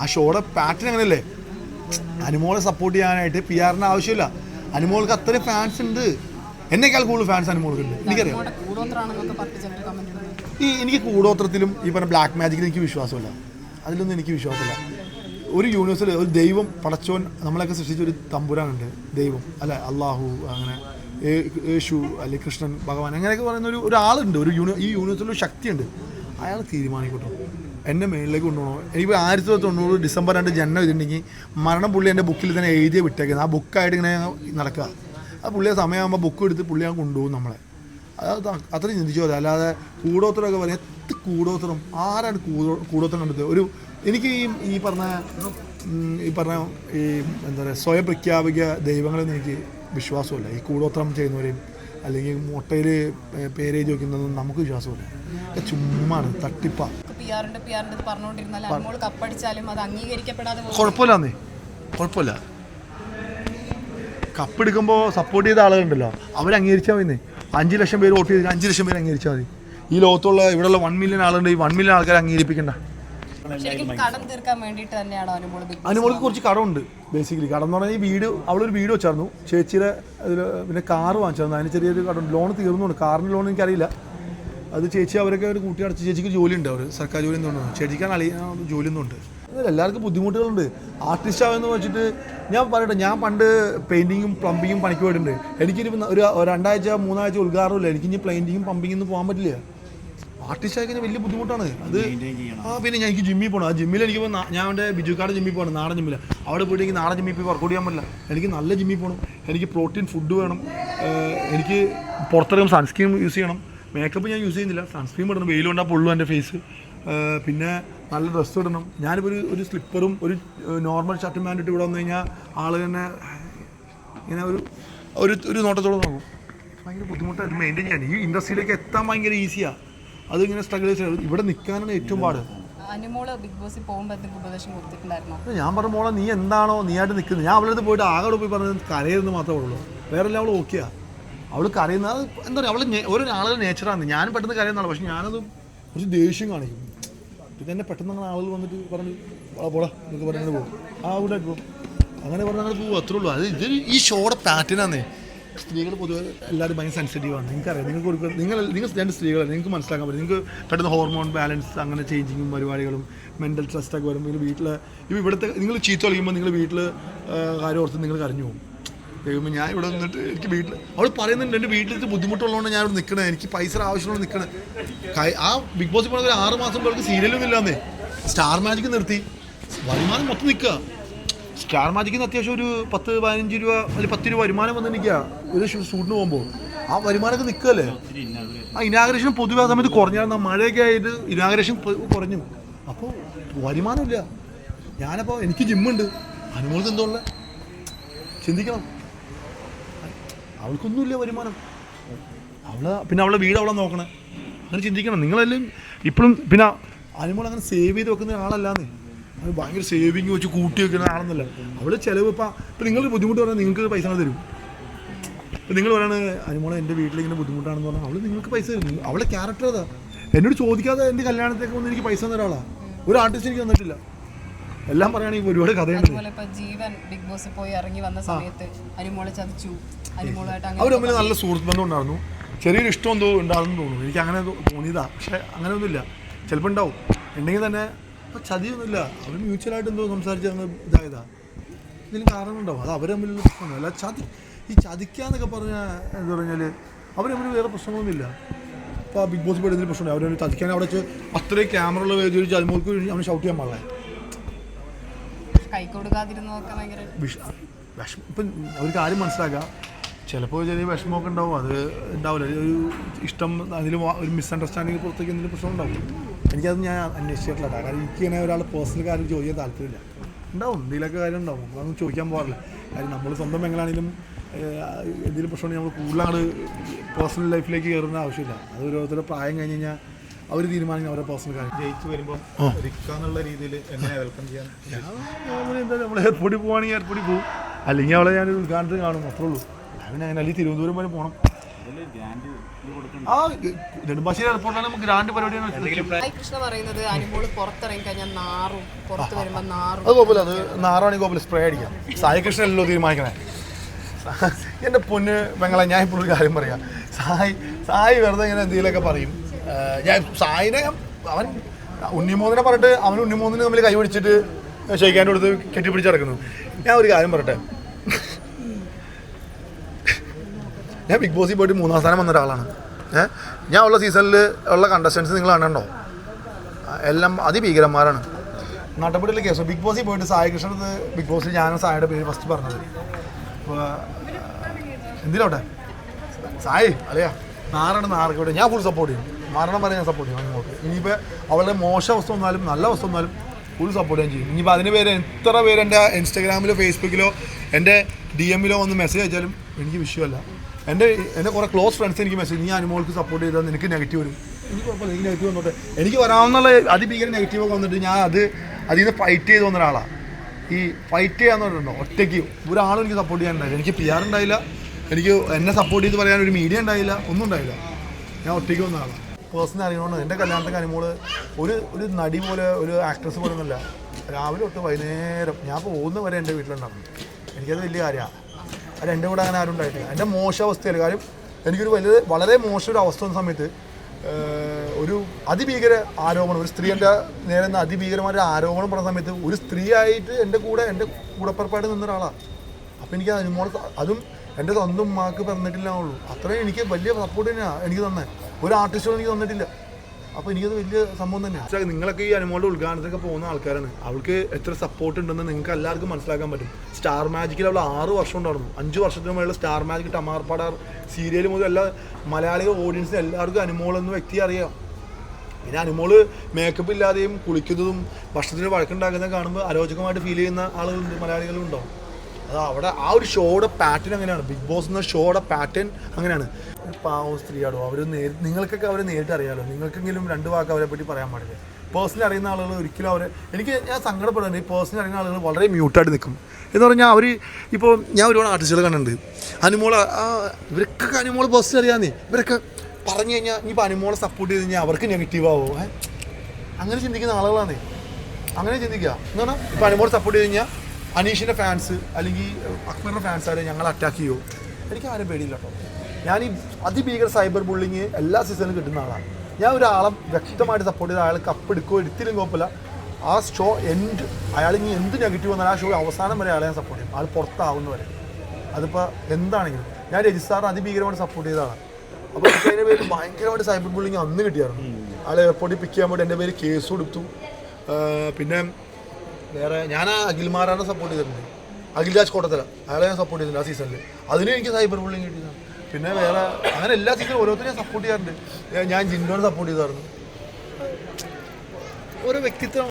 ആ ഷോയുടെ പാറ്റേൺ അങ്ങനെയല്ലേ അനുമോളെ സപ്പോർട്ട് ചെയ്യാനായിട്ട് പി ആറിന് ആവശ്യമില്ല. അനുമോൾക്ക് അത്രയും ഫാൻസ് ഉണ്ട്. എന്നേക്കാൾ കൂടുതൽ ഫാൻസ് അനുമോൾക്ക് ഉണ്ട് എനിക്കറിയാം ഈ എനിക്ക് കൂടോത്രത്തിലും ഈ പറഞ്ഞ ബ്ലാക്ക് മാജിക്കിൽ എനിക്ക് വിശ്വാസമില്ല. അതിലൊന്നും എനിക്ക് വിശ്വാസമില്ല. ഒരു യൂണിവേഴ്സിൽ ഒരു ദൈവം പടച്ചോൻ നമ്മളെയൊക്കെ സൃഷ്ടിച്ച ഒരു തമ്പുരാനുണ്ട്. ദൈവം അല്ല അള്ളാഹു അങ്ങനെ യേശു അല്ലെങ്കിൽ കൃഷ്ണൻ ഭഗവാൻ അങ്ങനെയൊക്കെ പറയുന്ന ഒരു ഒരാളുണ്ട്. ഒരു യൂണി ഈ യൂണിവേഴ്സിലൊരു ശക്തിയുണ്ട്. അയാൾ തീരുമാനിക്കട്ടോ. എന്നെ മേളിലേക്ക് കൊണ്ടുപോകണം? എനിക്ക് ആയിരത്തി തൊള്ളായിരത്തി തൊണ്ണൂറ് ഡിസംബർ രണ്ട് ജന്മം ഇതുണ്ടെങ്കിൽ മരണം പുള്ളി എന്റെ ബുക്കിൽ തന്നെ എഴുതിയ വിട്ടേക്കുന്നത്. ആ ബുക്കായിട്ട് ഇങ്ങനെ നടക്കുക. ആ പുള്ളിയെ സമയമാകുമ്പോൾ ബുക്ക് എടുത്ത് പുള്ളി ഞാൻ കൊണ്ടുപോകും നമ്മളെ. അത് അത്രയും ചിന്തിച്ചു പോലെ അല്ലാതെ കൂടോത്തരമൊക്കെ പറയാം. എത്ര കൂടോത്തരം ആരാണ് കൂടോ കൂടോത്തരം കണ്ടത് ഒരു എനിക്ക് ഈ ഈ പറഞ്ഞ ഈ പറഞ്ഞ ഈ എന്താ പറയുക സ്വയം പ്രഖ്യാപിക ദൈവങ്ങളെന്ന് എനിക്ക് വിശ്വാസമില്ല. ഈ കൂടോത്രം ചെയ്യുന്നവരെയും അല്ലെങ്കിൽ മുട്ടയിൽ പേരെഴുതി വയ്ക്കുന്നതും നമുക്ക് വിശ്വാസമില്ല. ചുമ്മാണ് തട്ടിപ്പ. പി ആറിന്റെ പി ആറിന്റെ പറഞ്ഞുകൊണ്ടിരുന്നാൽ അനുമോൾ കപ്പടിച്ചാലും അത് അംഗീകരിക്കപ്പെടാതെ പോകും. കുഴപ്പമില്ലാന്നേ. കുഴപ്പമില്ല. കപ്പെടുക്കുമ്പോൾ സപ്പോർട്ട് ചെയ്ത ആളുകളുണ്ടല്ലോ. അവർ അംഗീകരിച്ചാൽ മതി അഞ്ച് ലക്ഷം പേര് വോട്ട് ചെയ്തിട്ട് അഞ്ച് ലക്ഷം പേര് അംഗീകരിച്ചാൽ മതി. ഈ ലോകത്തുള്ള ഇവിടെയുള്ള വൺ മില്യൺ ആളുണ്ട്. ഈ വൺ മില്യൺ ആൾക്കാരെ അംഗീകരിപ്പിക്കണ്ട. അനുമോൾക്ക് കുറച്ച് കടമുണ്ട് ബേസിക്കലി കടം എന്ന് പറഞ്ഞാൽ ഈ വീട് അവളൊരു വീട് വെച്ചായിരുന്നു. ചേച്ചിയുടെ പിന്നെ കാറ് വാങ്ങിച്ചായിരുന്നു അതിന് ചെറിയൊരു കടം. ലോൺ തീർന്നുണ്ട് കാറിന് ലോൺ എനിക്കറിയില്ല. അത് ചേച്ചി അവരൊക്കെ ഒരു കൂട്ടി അടച്ച് ചേച്ചിക്ക് ജോലി ഉണ്ട് അവർ സർക്കാർ ജോലി എന്തുകൊണ്ട് ചേച്ചിക്കാൻ അളി ജോലി ഒന്നുണ്ട് എല്ലാവർക്കും ബുദ്ധിമുട്ടുകളുണ്ട്. ആർട്ടിസ്റ്റ് ആവുമെന്ന് വെച്ചിട്ട് ഞാൻ പറയട്ടെ ഞാൻ പണ്ട് പെയിന്റിങ്ങും പ്ലംബിങ്ങും പണിക്ക് പോയിട്ടുണ്ട്. എനിക്കിനി ഒരു രണ്ടാഴ്ച മൂന്നാഴ്ച ഉദ്ഘാടനമില്ല. എനിക്കിനി പെയിന്റിങ്ങും പ്ലംബിങ്ങും പോകാൻ പറ്റില്ല. ആർട്ടിസ്റ്റ് ആയി കഴിഞ്ഞാൽ വലിയ ബുദ്ധിമുട്ടാണ്. അത് ആ പിന്നെ ഞാൻ എനിക്ക് ജിമ്മിൽ പോകണം ആ ജിമ്മിൽ എനിക്ക് ഞാൻ എന്റെ ബിജുക്കാട് ജിമ്മിൽ പോകണം. നാടൻ ജിമ്മിൽ അവിടെ പോയിട്ട് എനിക്ക് നാടൻ ജിമ്മിൽ പോയി വർക്കൗട്ട് ചെയ്യാൻ പറ്റില്ല. എനിക്ക് നല്ല ജിമ്മിൽ പോകണം എനിക്ക് പ്രോട്ടീൻ ഫുഡ് വേണം. എനിക്ക് പുറത്തിറങ്ങും സൺസ്ക്രീൻ യൂസ് ചെയ്യണം. മേക്കപ്പ് ഞാൻ യൂസ് ചെയ്യുന്നില്ല. സൺസ്ക്രീം ഇടണം വെയിലുണ്ടാ പൊള്ളു എന്റെ ഫേസ് പിന്നെ നല്ല ഡ്രസ്സ് ഇടണം. ഞാനിപ്പോൾ ഒരു ഒരു സ്ലിപ്പറും ഒരു നോർമൽ ഷർട്ടും പാന്റും ഇട്ട് ഇവിടെ വന്നു കഴിഞ്ഞാൽ ആൾ തന്നെ ഇങ്ങനെ ഒരു ഒരു ഒരു നോട്ടത്തോടെ നോക്കും. ഭയങ്കര ബുദ്ധിമുട്ടായിട്ട് മെയിന്റെയിൻ ചെയ്യാൻ. ഈ ഇൻഡസ്ട്രിയിലേക്ക് എത്താൻ ഭയങ്കര ഈസിയാണ് അതിങ്ങനെ സ്ട്രഗിൾ ചെയ്ത് ഇവിടെ നിൽക്കാനാണ് ഏറ്റവും പാട്. അനുമോൾ ബിഗ് ബോസിൽ പോകുമ്പോൾ എന്തെങ്കിലും ഉപദേശം കൊടുത്തിട്ടുണ്ടായിരുന്നോ? ഞാൻ പറഞ്ഞ മോളെ നീ എന്താണോ നീ ആയിട്ട് നിൽക്കുന്നത് ഞാൻ അവളുടെ അടുത്ത് പോയിട്ട് ആകെ പോയി പറഞ്ഞത് കരയെന്ന് മാത്രമേ ഉള്ളൂ. വേറെ എല്ലാം അവൾ ഓക്കെയാ അവൾ അറിയുന്ന അത് എന്താ പറയുക അവൾ ഓരോ ആളുടെ നേച്ചറാണ് ഞാൻ പെട്ടെന്ന് കരയുന്നതാണ്. പക്ഷെ ഞാനത് കുറച്ച് ദേഷ്യം കാണിക്കും. പിന്നെ എന്നെ പെട്ടെന്ന് അങ്ങനെ ആളുകൾ വന്നിട്ട് പറഞ്ഞു "ആ, പോടാ എന്നൊക്കെ പറഞ്ഞു പോകും ആ അവിടെ പോകും അങ്ങനെ പറഞ്ഞാൽ പോകും അത്രേ ഉള്ളൂ. അത് ഇതൊരു ഈ ഷോയുടെ പാറ്റേണാന്നേ സ്ത്രീകൾ പൊതുവെ എല്ലാവരും ഭയങ്കര സെൻസിറ്റീവാണ് നിങ്ങൾക്കറിയാം നിങ്ങൾക്ക് കൊടുക്കുക നിങ്ങൾ നിങ്ങൾ രണ്ട് സ്ത്രീകളാണ് നിങ്ങൾക്ക് മനസ്സിലാക്കാൻ പറ്റും. നിങ്ങൾക്ക് പെട്ടെന്ന് ഹോർമോൺ ബാലൻസ് അങ്ങനെ ചേഞ്ചിങ്ങും പരിപാടികളും മെന്റൽ സ്ട്രെസ്സൊക്കെ വരുമ്പോൾ നിങ്ങൾ വീട്ടിൽ ഇപ്പോൾ ഇവിടുത്തെ നിങ്ങൾ ചീത്ത കളിക്കുമ്പോൾ നിങ്ങൾ വീട്ടിൽ കാര്യം ഓർത്ത് നിങ്ങൾ കരഞ്ഞു പോകും. ദൈവമേ ഞാൻ ഇവിടെ നിന്നിട്ട് എനിക്ക് വീട്ടിൽ അവൾ പറയുന്നുണ്ട് എന്റെ വീട്ടിലത്തെ ബുദ്ധിമുട്ടുള്ളതുകൊണ്ട് ഞാൻ ഇവിടെ നിൽക്കണേ എനിക്ക് പൈസ ആവശ്യമുള്ള നിൽക്കണേ ആ ബിഗ് ബോസ് പറഞ്ഞ ഒരു ആറ് മാസം പേർക്ക് സീരിയലൊന്നും ഇല്ലാന്നേ. സ്റ്റാർ മാജിക് നിർത്തി. വരുമാനം മൊത്തം നിൽക്കുക സ്റ്റാർ മാജിക്കിന് അത്യാവശ്യം ഒരു പത്ത് പതിനഞ്ച് രൂപ അല്ലെങ്കിൽ പത്ത് രൂപ വരുമാനം വന്ന് നിൽക്കുക ഒരു സൂട്ടിന് പോകുമ്പോൾ ആ വരുമാനമൊക്കെ നിൽക്കുകയല്ലേ ആ ഇനാഗ്രേഷൻ പൊതുവെ ആ സമയത്ത് കുറഞ്ഞായിരുന്നു മഴയൊക്കെ ആയിട്ട് ഇനാഗ്രേഷൻ കുറഞ്ഞു. അപ്പോൾ വരുമാനമില്ല. ഞാനപ്പോൾ എനിക്ക് ജിമ്മുണ്ട് അനുമോൾക്ക് എന്തോ ഉള്ളത് ചിന്തിക്കണം. അവൾക്കൊന്നുമില്ല വരുമാനം. അവൾ പിന്നെ അവളെ വീട് അവളെ നോക്കണേ. അങ്ങനെ ചിന്തിക്കണം. നിങ്ങളെല്ലാം ഇപ്പോഴും പിന്നെ അനുമോൾ അങ്ങനെ സേവ് ചെയ്ത് വെക്കുന്ന ആളല്ലാന്ന് അത് ഭയങ്കര സേവിങ് വെച്ച് കൂട്ടി വെക്കുന്ന ആളെന്നല്ല അവൾ ചിലവ് ഇപ്പം ഇപ്പം നിങ്ങൾ ബുദ്ധിമുട്ട് പറഞ്ഞാൽ നിങ്ങൾക്ക് പൈസ തരും. ഇപ്പം നിങ്ങൾ പറയാണ് അനുമോളെ എന്റെ വീട്ടിൽ ഇങ്ങനെ ബുദ്ധിമുട്ടാണെന്ന് പറഞ്ഞാൽ അവൾ നിങ്ങൾക്ക് പൈസ തരും. അവളെ ക്യാരക്ടർ അതാ. എന്നോട് ചോദിക്കാതെ എന്റെ കല്യാണത്തേക്ക് വന്ന് എനിക്ക് പൈസ തന്ന ഒരാളാണ് ഒരു ആർട്ടിസ്റ്റ് എനിക്ക് തന്നിട്ടില്ല. എല്ലാം പറയുകയാണെങ്കിൽ ഒരുപാട് കഥയുണ്ട്. അതുപോലെ ഇപ്പൊ ജീവൻ ബിഗ് ബോസിൽ പോയി ഇറങ്ങി വന്ന സമയത്ത് അരിമോളെ ചതിച്ചു. അവർ തമ്മിൽ നല്ല സുഹൃത്ത് ബന്ധം ഉണ്ടായിരുന്നു. ചെറിയൊരു ഇഷ്ടം എന്തോ ഉണ്ടാകുന്നു തോന്നുന്നു. എനിക്ക് അങ്ങനെ തോന്നിയതാ. പക്ഷെ അങ്ങനെയൊന്നുമില്ല. ചിലപ്പോൾ ഉണ്ടാവും. ഉണ്ടെങ്കിൽ തന്നെ ആ ചതിയൊന്നുമില്ല. അവർ മ്യൂച്വലായിട്ട് എന്തോ സംസാരിച്ച് അങ്ങ് ഇതായതാ. ഇതിന് കാരണം ഉണ്ടാവും. അത് അവർ തമ്മിലുള്ള പ്രശ്നമല്ല അല്ല ചതി ഈ ചതിക്കാന്നൊക്കെ പറഞ്ഞാൽ എന്താ പറഞ്ഞാൽ അവർ തമ്മിൽ വേറെ പ്രശ്നങ്ങളൊന്നുമില്ല. ഇപ്പോൾ ബിഗ് ബോസ് പോയി എന്തെങ്കിലും പ്രശ്നമുണ്ട്? അവർ ചതിക്കാൻ അവിടെ വെച്ച് അത്രയും ക്യാമറകൾ വേദി ഒരു ചതിമോൾക്ക് അവന് ഷൗട്ട് ചെയ്യാൻ പാടില്ല. കൈ കൊടുക്കാതിരുന്നതൊക്കെ ഭയങ്കര ഇപ്പം ഒരു കാര്യം മനസ്സിലാക്കുക. ചിലപ്പോൾ ചെറിയ വിഷമമൊക്കെ ഉണ്ടാവും അത് ഉണ്ടാവില്ല. ഒരു ഇഷ്ടം അതിൽ ഒരു മിസ്അണ്ടർസ്റ്റാൻഡിങ് പുറത്തേക്ക് എന്തെങ്കിലും പ്രശ്നം ഉണ്ടാവും. എനിക്കത് ഞാൻ അന്വേഷിച്ചിട്ടില്ല. കാരണം എനിക്ക് ഇങ്ങനെ ഒരാൾ പേഴ്സണൽ കാര്യം ചോദിക്കാൻ താല്പര്യമില്ല. ഉണ്ടാവും. എന്തെങ്കിലുമൊക്കെ കാര്യം ഉണ്ടാവും. നമ്മളൊന്നും ചോദിക്കാൻ പോകാറില്ല. കാര്യം നമ്മൾ സ്വന്തം എങ്ങനെയാണെങ്കിലും എന്തെങ്കിലും പ്രശ്നമുണ്ടെങ്കിൽ നമ്മൾ കൂടുതലാണ് പേഴ്സണൽ ലൈഫിലേക്ക് കയറുന്ന ആവശ്യമില്ല. അത് ഓരോരുത്തരുടെ പ്രായം കഴിഞ്ഞ് കഴിഞ്ഞാൽ അവർ തീരുമാനിക്കും അവരുടെ പേഴ്സണൽ കാര്യം ജയിച്ചു വരുമ്പോൾ എന്നുള്ള രീതിയിൽ എങ്ങനെ വെൽക്കം ചെയ്യാൻ എന്താ നമ്മൾ എയർപോർട്ടിൽ പോവുകയാണെങ്കിൽ എയർപോർട്ടിൽ പോകും അല്ലെങ്കിൽ അവളെ ഞാൻ ഉദ്ഘാടനത്തിന് കാണും അത്രേ ഉള്ളൂ. പിന്നെ അങ്ങനെ അല്ലെങ്കിൽ തിരുവനന്തപുരം വരെ പോകണം ആ നെടുമ്പാശ്ശേരി എയർപോർട്ടിലാണ് നമുക്ക് ഗ്രാൻഡ് പരിപാടിയാണ് വെച്ചത്. സായി കൃഷ്ണ പറയുന്നത് അനുമോൾ പുറത്തിറങ്ങി കഴിഞ്ഞാൽ നാറും. പുറത്ത് വരുമ്പോൾ നാറും. അത് കുഴപ്പമില്ല അത് നാറാണി കുഴപ്പമില്ല സ്പ്രേ അടിക്കാം. സായി കൃഷ്ണനല്ലോ തീരുമാനിക്കണേ. എന്റെ പൊന്ന് പെങ്ങളെ ഞാൻ ഇപ്പോൾ ഒരു കാര്യം പറയാം. സായി സായി വെറുതെ ഇങ്ങനെ എന്തെങ്കിലുമൊക്കെ പറയും. ഞാൻ സായിനെ അവൻ ഉണ്ണിമോദിനെ പറഞ്ഞിട്ട് അവൻ ഉണ്ണിമോദിനെ തമ്മിൽ കൈ പിടിച്ചിട്ട് ഷെയ്ക്കാന്റെ കൊടുത്ത് കെട്ടിപ്പിടിച്ച് നടക്കുന്നു ഞാൻ ഒരു കാര്യം പറയട്ടെ? ഞാൻ ബിഗ് ബോസിൽ പോയിട്ട് മൂന്നാം സ്ഥാനം വന്ന ഒരാളാണ്. ഏഹ് ഞാൻ ഉള്ള സീസണിൽ ഉള്ള കണ്ടസ്റ്റൻസ് നിങ്ങൾ കണ്ടോ എല്ലാം അതിഭീകരന്മാരാണ്. നടപടിയിലെ കേസ് ബിഗ് ബോസിൽ പോയിട്ട് സായി കൃഷ്ണത് ബിഗ് ബോസിൽ ഞാനും സായിയുടെ പേര് ഫസ്റ്റ് പറഞ്ഞത്. അപ്പോൾ എന്തിനോട്ടെ സായി അല്ലയാ നാറാണ് നാറക്കോട്ടെ ഞാൻ ഫുൾ സപ്പോർട്ട് ചെയ്യും. മരണം വരെ ഞാൻ സപ്പോർട്ട് ചെയ്യും അങ്ങോട്ട്. ഇനിയിപ്പോൾ അവളുടെ മോശം അവസ്ഥ വന്നാലും നല്ല അവസ്ഥ വന്നാലും ഫുൾ സപ്പോർട്ട് ഞാൻ ചെയ്യും. ഇനിയിപ്പോൾ അതിന് പേര് എത്ര പേര് എന്റെ ഇൻസ്റ്റാഗ്രാമിലോ ഫേസ്ബുക്കിലോ എന്റെ ഡി എമ്മിലോ ഒന്ന് മെസ്സേജ് അയച്ചാലും എനിക്ക് വിഷയമല്ല എന്റെ എന്റെ കുറേ ക്ലോസ് ഫ്രണ്ട്സ് എനിക്ക് മെസ്സേജ് നീ അനുമോൾക്ക് സപ്പോർട്ട് ചെയ്താൽ നിനക്ക് നെഗറ്റീവ് വരും. എനിക്ക് കുഴപ്പമില്ല എനിക്ക് നെഗറ്റീവ് വന്നോട്ടെ. എനിക്ക് വരാവുന്നുള്ള അതിഭീകര നെഗറ്റീവ് ഒക്കെ വന്നിട്ട് ഞാൻ അത് അതിൽ നിന്ന് ഫൈറ്റ് ചെയ്ത് വന്ന ഒരാളാണ് ഈ ഫൈറ്റ് ചെയ്യാന്ന് പറഞ്ഞിട്ടുണ്ടോ ഒറ്റയ്ക്ക്. ഒരാളും എനിക്ക് സപ്പോർട്ട് ചെയ്യാൻ ഉണ്ടായില്ല എനിക്ക് പി ആർ ഉണ്ടായില്ല. എനിക്ക് എന്നെ സപ്പോർട്ട് ചെയ്ത് പറയാൻ ഒരു മീഡിയ ഉണ്ടായില്ല. ഒന്നും ഉണ്ടായില്ല. ഞാൻ ഒറ്റയ്ക്ക് വന്ന ആളാണ് പേഴ്സണൽ അറിയണോണ്ട് എന്റെ കല്യാണത്തിന് അനുമോൾ ഒരു ഒരു നടി പോലെ ഒരു ആക്ട്രസ് പോലെ ഒന്നുമില്ല. രാവിലെ തൊട്ട് വൈകുന്നേരം ഞാൻ പോകുന്ന വരെ എന്റെ വീട്ടിലുണ്ടായിരുന്നു. എനിക്കത് വലിയ കാര്യമാണ് അത് എന്റെ കൂടെ അങ്ങനെ ആരും ഉണ്ടായിട്ടില്ല. എന്റെ മോശം അവസ്ഥയിൽ കാര്യം എനിക്കൊരു വലിയ വളരെ മോശം ഒരു അവസ്ഥ വന്ന സമയത്ത് ഒരു അതിഭീകര ആരോപണം ഒരു സ്ത്രീ എന്റെ നേരെ നിന്ന് അതിഭീകരമായ ഒരു ആരോപണം പറഞ്ഞ സമയത്ത് ഒരു സ്ത്രീ ആയിട്ട് എന്റെ കൂടെ എന്റെ കൂടപ്പുറപ്പായിട്ട് നിന്ന ഒരാളാണ് അപ്പോൾ എനിക്ക് അനുമോളെ അതും എന്റെ സ്വന്തം മാക്ക് പറഞ്ഞിട്ടില്ല ഉള്ളൂ. അത്രയും എനിക്ക് വലിയ സപ്പോർട്ട് തന്നെയാണ് എനിക്ക് തന്നെ. ഒരു ആർട്ടിസ്റ്റും എനിക്ക് തന്നിട്ടില്ല. അപ്പോൾ എനിക്കത് വലിയ സംഭവം തന്നെയാണ് നിങ്ങളൊക്കെ ഈ അനുമോളുടെ ഉദ്ഘാടനത്തിനൊക്കെ പോകുന്ന ആൾക്കാരാണ്. അവൾക്ക് എത്ര സപ്പോർട്ട് ഉണ്ടെന്ന് നിങ്ങൾക്ക് എല്ലാവർക്കും മനസ്സിലാക്കാൻ പറ്റും. സ്റ്റാർ മാജിക്കിൽ അവൾ ആറ് വർഷം ഉണ്ടായിരുന്നു. അഞ്ച് വർഷത്തിന് മുകളിൽ സ്റ്റാർ മാജിക് ടമാർപ്പാടാർ സീരിയൽ മുതൽ എല്ലാ മലയാളികൾ ഓഡിയൻസിന് എല്ലാവർക്കും അനുമോൾ എന്ന വ്യക്തി അറിയാം. പിന്നെ അനുമോൾ മേക്കപ്പ് ഇല്ലാതെയും കുളിക്കുന്നതും ഭക്ഷണത്തിന് വഴക്കുണ്ടാക്കുന്നതും കാണുമ്പോൾ അരോചകമായിട്ട് ഫീൽ ചെയ്യുന്ന ആളുകളുണ്ട് മലയാളികളും ഉണ്ടാവും. അത് അവിടെ ആ ഒരു ഷോയുടെ പാറ്റേൺ അങ്ങനെയാണ്. ബിഗ് ബോസ് എന്ന ഷോയുടെ പാറ്റേൺ അങ്ങനെയാണ്. പാവം സ്ത്രീയാണോ അവർ നേരി നിങ്ങൾക്കൊക്കെ അവരെ നേരിട്ട് അറിയാമല്ലോ നിങ്ങൾക്കെങ്കിലും രണ്ട് വാക്ക് അവരെ പറ്റി പറയാൻ പാടില്ല? പേഴ്സണലി അറിയുന്ന ആളുകൾ ഒരിക്കലും അവരെ എനിക്ക് ഞാൻ സങ്കടപ്പെടുന്നുണ്ട്. ഈ പേഴ്സണലി അറിയുന്ന ആളുകൾ വളരെ മ്യൂട്ടായിട്ട് നിൽക്കും. എന്ന് പറഞ്ഞാൽ അവർ ഇപ്പോൾ ഞാൻ ഒരുപാട് ആർട്ടിസ്റ്റുകൾ കണ്ടിട്ടുണ്ട്. അനുമോൾ ഇവർക്കൊക്കെ അനുമോൾ പേഴ്സണലി അറിയാന്നേ. ഇവരൊക്കെ പറഞ്ഞു കഴിഞ്ഞാൽ ഇനിയിപ്പോൾ അനുമോളെ സപ്പോർട്ട് ചെയ്ത് കഴിഞ്ഞാൽ അവർക്ക് നെഗറ്റീവ് ആവുമോ അങ്ങനെ ചിന്തിക്കുന്ന ആളുകളാണേ അങ്ങനെ ചിന്തിക്കുക എന്ന് പറഞ്ഞാൽ ഇപ്പോൾ അനുമോളെ സപ്പോർട്ട് ചെയ്ത് കഴിഞ്ഞാൽ അനീഷിന്റെ ഫാൻസ് അല്ലെങ്കിൽ അക്ബറിന്റെ ഫാൻസ് ആരെ ഞങ്ങൾ അറ്റാക്ക് ചെയ്യുമോ എനിക്ക് ആരും പേടിയില്ല കേട്ടോ. ഞാൻ ഈ അതിഭീകര സൈബർ ബുള്ളിങ് എല്ലാ സീസണിലും കിട്ടുന്ന ആളാണ്. ഞാൻ ഒരാളെ വ്യക്തമായിട്ട് സപ്പോർട്ട് ചെയ്ത അയാൾ കപ്പ് എടുക്കുകയോ എടുത്തിലും കുഴപ്പമില്ല. ആ ഷോ എൻഡ് അയാൾ ഇനി എന്ത് നെഗറ്റീവ് വന്നാലും ആ ഷോ അവസാനം വരെ അയാളെ ഞാൻ സപ്പോർട്ട് ചെയ്യും. ആൾ പുറത്താവുന്നവരെ അതിപ്പോൾ എന്താണെങ്കിലും ഞാൻ രജിസ്ട്രാറിനെ അതിഭീകരമായിട്ട് സപ്പോർട്ട് ചെയ്തതാണ് അപ്പോൾ എന്റെ പേര് ഭയങ്കരമായിട്ട് സൈബർ ബുള്ളിങ് അന്ന് കിട്ടിയായിരുന്നു. ആളെ എയർപോർട്ടിൽ പിക്ക് ചെയ്യാൻ വേണ്ടി എന്റെ പേര് കേസ് കൊടുത്തു. പിന്നെ വേറെ ഞാൻ ആ അഖിൽമാരാനെ സപ്പോർട്ട് ചെയ്തിട്ടുണ്ട്. അഖിൽ രാജ് കോട്ടത്തല. അയാളെ ഞാൻ സപ്പോർട്ട് ചെയ്തിട്ടുണ്ട് ആ സീസണിൽ അതിന് എനിക്ക് സൈബർ ബുള്ളിങ് കിട്ടിയതാണ്. പിന്നെ വേറെ അങ്ങനെ എല്ലാ സീസണും ഓരോരുത്തരും സപ്പോർട്ട് ചെയ്യാറുണ്ട്. ഞാൻ ജിൻഡോനെ സപ്പോർട്ട് ചെയ്തായിരുന്നു. ഓരോ വ്യക്തിത്വം